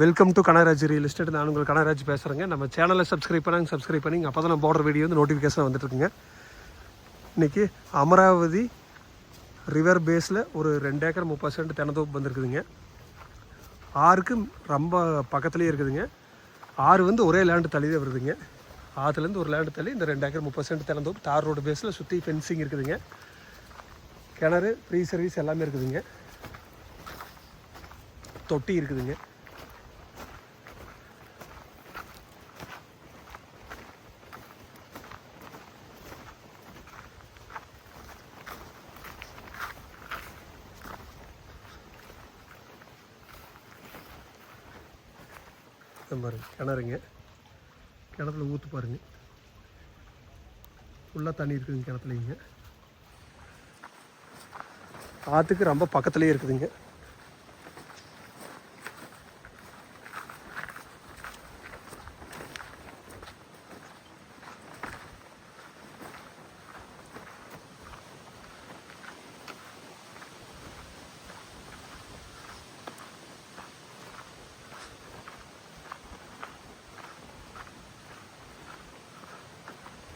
Welcome to Kanaraj real estate நான் உங்கள் கனராஜ் பேசுகிறேங்க நம்ம சேனலை சப்ஸ்கிரைப் பண்ணாங்க சப்ஸ்கிரைப் பண்ணி அப்போ தான் போடுற வீடியோ வந்து நோட்டிஃபிகேஷன் வந்துட்டுருக்குங்க. இன்றைக்கி அமராவதி ரிவர் பேஸில் ஒரு ரெண்டு ஏக்கர் முப்பது சென்ட் தினத்தோப்பு வந்திருக்குதுங்க. ஆறுக்கு ரொம்ப பக்கத்துலேயே இருக்குதுங்க. ஆறு வந்து ஒரே லேண்டு தள்ளி தான் வருதுங்க ஆற்றுலேருந்து ஒரு லேண்டு தள்ளி இந்த ரெண்டு ஏக்கர் முப்பது சென்ட் தினந்தோப்பு தார் ரோடு பேஸில் சுற்றி ஃபென்சிங் இருக்குதுங்க. கிணறு ஃப்ரீ சர்வீஸ் எல்லாமே இருக்குதுங்க. தொட்டி இருக்குதுங்க. இந்த பாருங்க கிணறுங்க. கிணத்துல ஊற்று பாருங்க. ஃபுல்லாக தண்ணி இருக்குதுங்க கிணத்துலைங்க. ஆற்றுக்கு ரொம்ப பக்கத்துலேயே இருக்குதுங்க.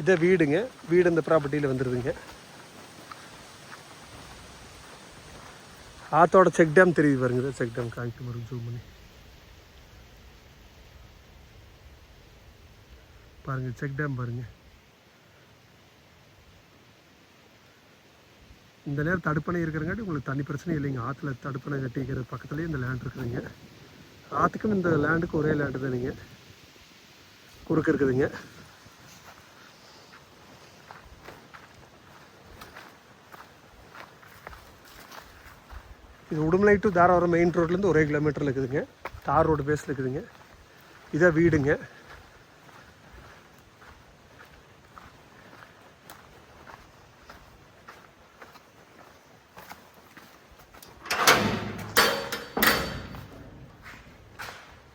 இதை வீடுங்க. வீடு இந்த ப்ராப்பர்ட்டியில் வந்துடுதுங்க ஆத்தோட செக் டேம் தெரியுது பாருங்க. செக் டேம் காய்க்கு வரும். ஜூம் பண்ணி. பாருங்க செக் டேம் பாருங்க. இந்த நேரம் தடுப்பணை இருக்கிறங்காட்டி உங்களுக்கு தண்ணி பிரச்சனை இல்லைங்க. ஆற்றுல தடுப்பணை கட்டிக்கிற பக்கத்துலேயே இந்த லேண்ட் இருக்குதுங்க. ஆற்றுக்கும் இந்த லேண்டுக்கு ஒரே லேண்டு தானுங்க. குறுக்கு இருக்குதுங்க. இது உடுமலை டு தாராபுரம் மெயின் ரோட்லேருந்து ஒரே கிலோமீட்டரில் இருக்குதுங்க. தார் ரோடு பேஸில் இருக்குதுங்க. இதான் வீடுங்க.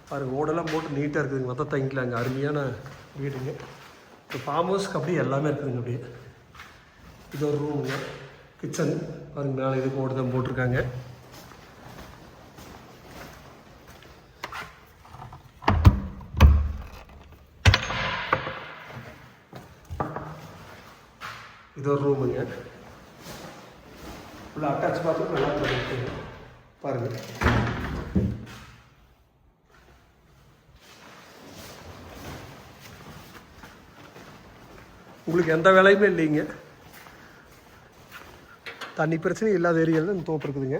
பாருங்கள் ஓடெல்லாம் போட்டு நீட்டாக இருக்குதுங்க. மொத்தம் தங்கிக்கலாங்க. அருமையான வீடுங்க. இப்போ ஃபார்ம் ஹவுஸ்க்கு அப்படியே எல்லாமே இருக்குதுங்க அப்படியே. இது ஒரு ரூமுங்க கிச்சன் பாருங்கள் மேலே இது போட்டு தான் போட்டிருக்காங்க. இது ஒரு ரூமுங்க உள்ள அட்டாச் பாத்ரூம் நல்லா இருக்குங்க பாருங்க உங்களுக்கு எந்த வேலையுமே இல்லைங்க. தண்ணி பிரச்சனை இல்லாத ஏரியாவில் இந்த தோப்பு இருக்குதுங்க.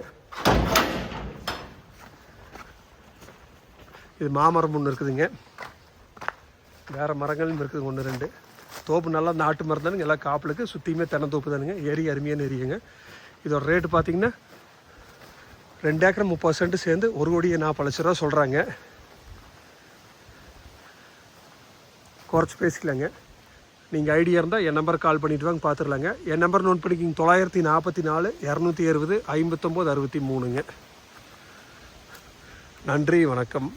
இது மாமரம் ஒன்று இருக்குதுங்க. வேறு மரங்களும் இருக்குது ஒன்று ரெண்டு. தோப்பு நல்லா நாட்டு மரம் தானுங்க. எல்லா காப்பிலுக்கு சுற்றியுமே தென்னந்தோப்பு தானுங்க. ஏரி அருமையான எரியுங்க இதோட ரேட்டு பார்த்தீங்கன்னா ரெண்டு ஏக்கர் முப்பது சென்ட் சேர்ந்து ஒரு கோடியே நாற்பது லட்ச ரூபா சொல்கிறாங்க குறைச்சி பேசிக்கலாங்க. நீங்கள் ஐடியா இருந்தால் என் நம்பர் கால் பண்ணிட்டு வாங்க பார்த்துடலாங்க என் நம்பர் நோட் பண்ணிக்கிங்க. தொள்ளாயிரத்தி நாற்பத்தி நாலு இரநூத்தி அறுபது ஐம்பத்தொம்போது அறுபத்தி மூணுங்க. நன்றி வணக்கம்.